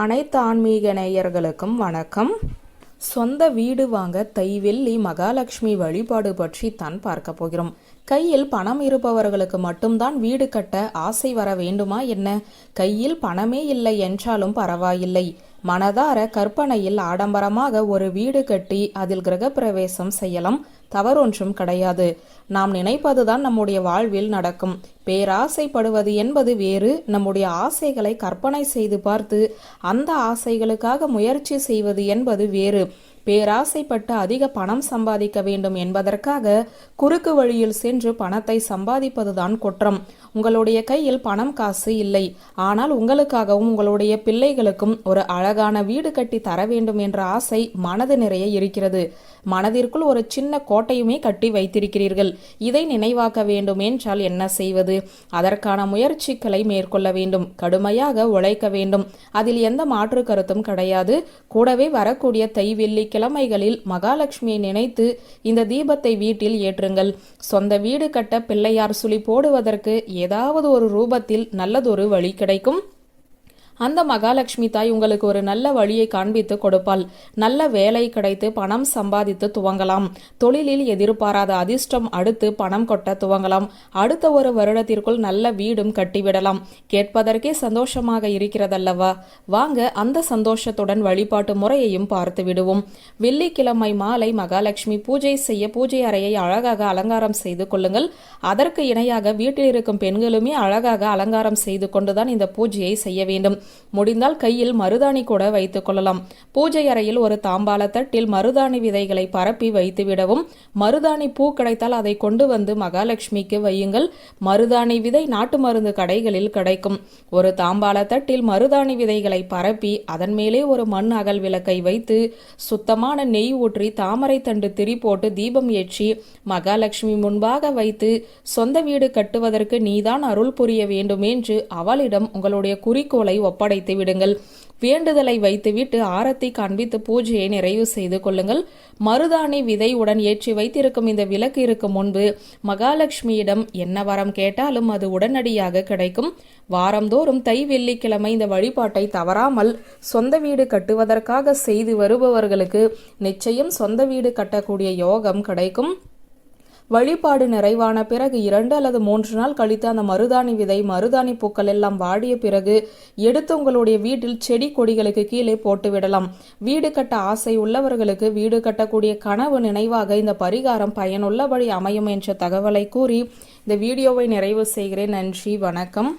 அனைத்து ஆன்மீக நேயர்களுக்கும் வணக்கம். சொந்த வீடு வாங்க தைவெள்ளி மகாலட்சுமி வழிபாடு பற்றி தான் பார்க்க போகிறோம். கையில் பணம் இருப்பவர்களுக்கு மட்டும்தான் வீடு கட்ட ஆசை வர வேண்டுமா என்ன? கையில் பணமே இல்லை என்றாலும் பரவாயில்லை. மனதார கற்பனையில் ஆடம்பரமாக ஒரு வீடு கட்டி அதில் கிரகப்பிரவேசம் செய்யலாம். தவறொன்றும் கிடையாது. நாம் நினைப்பதுதான் நம்முடைய வாழ்வில் நடக்கும். பேராசைப்படுவது என்பது வேறு. நம்முடைய ஆசைகளை கற்பனை செய்து பார்த்து அந்த ஆசைகளுக்காக முயற்சி செய்வது என்பது வேறு. பேராசைப்பட்டு அதிக பணம் சம்பாதிக்க வேண்டும் என்பதற்காக குறுக்கு வழியில் சென்று பணத்தை சம்பாதிப்பதுதான் குற்றம். உங்களுடைய கையில் பணம் காசு இல்லை. ஆனால் உங்களுக்காகவும் உங்களுடைய பிள்ளைகளுக்கும் ஒரு அழகான வீடு கட்டி தர வேண்டும் என்ற ஆசை மனது நிறைய இருக்கிறது. மனதிற்குள் ஒரு சின்ன கோட்டையுமே கட்டி வைத்திருக்கிறீர்கள். இதை நினைவாக்க வேண்டும் என்றால் என்ன செய்வது? அதற்கான முயற்சிகளை மேற்கொள்ள வேண்டும். கடுமையாக உழைக்க வேண்டும். அதில் எந்த மாற்று கருத்தும் கிடையாது. கூடவே வரக்கூடிய தை வெள்ளிக்கிழமைகளில் மகாலட்சுமியை நினைத்து இந்த தீபத்தை வீட்டில் ஏற்றுங்கள். சொந்த வீடு கட்ட பிள்ளையார் சுழி போடுவதற்கு ஏதாவது ஒரு ரூபத்தில் நல்லதொரு வழி கிடைக்கும். அந்த மகாலட்சுமி தாய் உங்களுக்கு ஒரு நல்ல வழியை காண்பித்து கொடுப்பாள். நல்ல வேலை கிடைத்து பணம் சம்பாதித்து துவங்கலாம். தொழிலில் எதிர்பாராத அதிர்ஷ்டம் அடுத்து பணம் கொட்ட துவங்கலாம். அடுத்த ஒரு வருடத்திற்குள் நல்ல வீடும் கட்டிவிடலாம். கேட்பதற்கே சந்தோஷமாக இருக்கிறதல்லவா? வாங்க அந்த சந்தோஷத்துடன் வழிபாட்டு முறையையும் பார்த்து விடுவோம். வெள்ளிக்கிழமை மாலை மகாலட்சுமி பூஜை செய்ய பூஜை அறையை அழகாக அலங்காரம் செய்து கொள்ளுங்கள். அதற்கு இணையாக வீட்டில் இருக்கும் பெண்களுமே அழகாக அலங்காரம் செய்து கொண்டுதான் இந்த பூஜையை செய்ய வேண்டும். முடிந்தால் கையில் மருதாணி கூட வைத்துக் கொள்ளலாம். பூஜை அறையில் ஒரு தாம்பால தட்டில் மருதாணி விதைகளை பரப்பி வைத்து விடவும் மருதாணி பூ கிடைத்தால் அதை கொண்டு வந்து மகாலட்சுமிக்கு வையுங்கள். மருதாணி விதை நாட்டு மருந்து கடைகளில் கிடைக்கும். ஒரு தாம்பால தட்டில் மருதாணி விதைகளை பரப்பி அதன் மேலே ஒரு மண் அகல் விளக்கை வைத்து சுத்தமான நெய் ஊற்றி தாமரை தண்டு திரி போட்டு தீபம் ஏற்றி மகாலட்சுமி முன்பாக வைத்து சொந்த வீடு கட்டுவதற்கு நீதான் அருள் புரிய வேண்டும் என்று அவளிடம் உங்களுடைய குறிக்கோளை ஒப்படைத்து விடுங்கள். வேண்டுதலை வைத்துவிட்டு ஆரத்தி காண்பித்து பூஜையை நிறைவு செய்து கொள்ளுங்கள். மருதாணி விதையுடன் ஏற்றி வைத்திருக்கும் இந்த விளக்கு இருக்கும் முன்பு மகாலட்சுமியிடம் என்ன வரம் கேட்டாலும் அது உடனடியாக கிடைக்கும். வாரந்தோறும் தை வெள்ளிக்கிழமை இந்த வழிபாட்டை தவறாமல் சொந்த வீடு கட்டுவதற்காக செய்து வருபவர்களுக்கு நிச்சயம் சொந்த வீடு கட்டக்கூடிய யோகம் கிடைக்கும். வழிபாடு நிறைவான பிறகு இரண்டு அல்லது மூன்று நாள் கழித்து அந்த மருதாணி விதை மருதாணி பூக்கள் எல்லாம் வாடிய பிறகு எடுத்து உங்களுடைய வீட்டில் செடி கொடிகளுக்கு கீழே போட்டுவிடலாம் வீடு கட்ட ஆசை உள்ளவர்களுக்கு வீடு கட்டக்கூடிய கனவு நினைவாக இந்த பரிகாரம் பயனுள்ளபடி அமையும் என்ற தகவலை கூறி இந்த வீடியோவை நிறைவு செய்கிறேன். நன்றி வணக்கம்.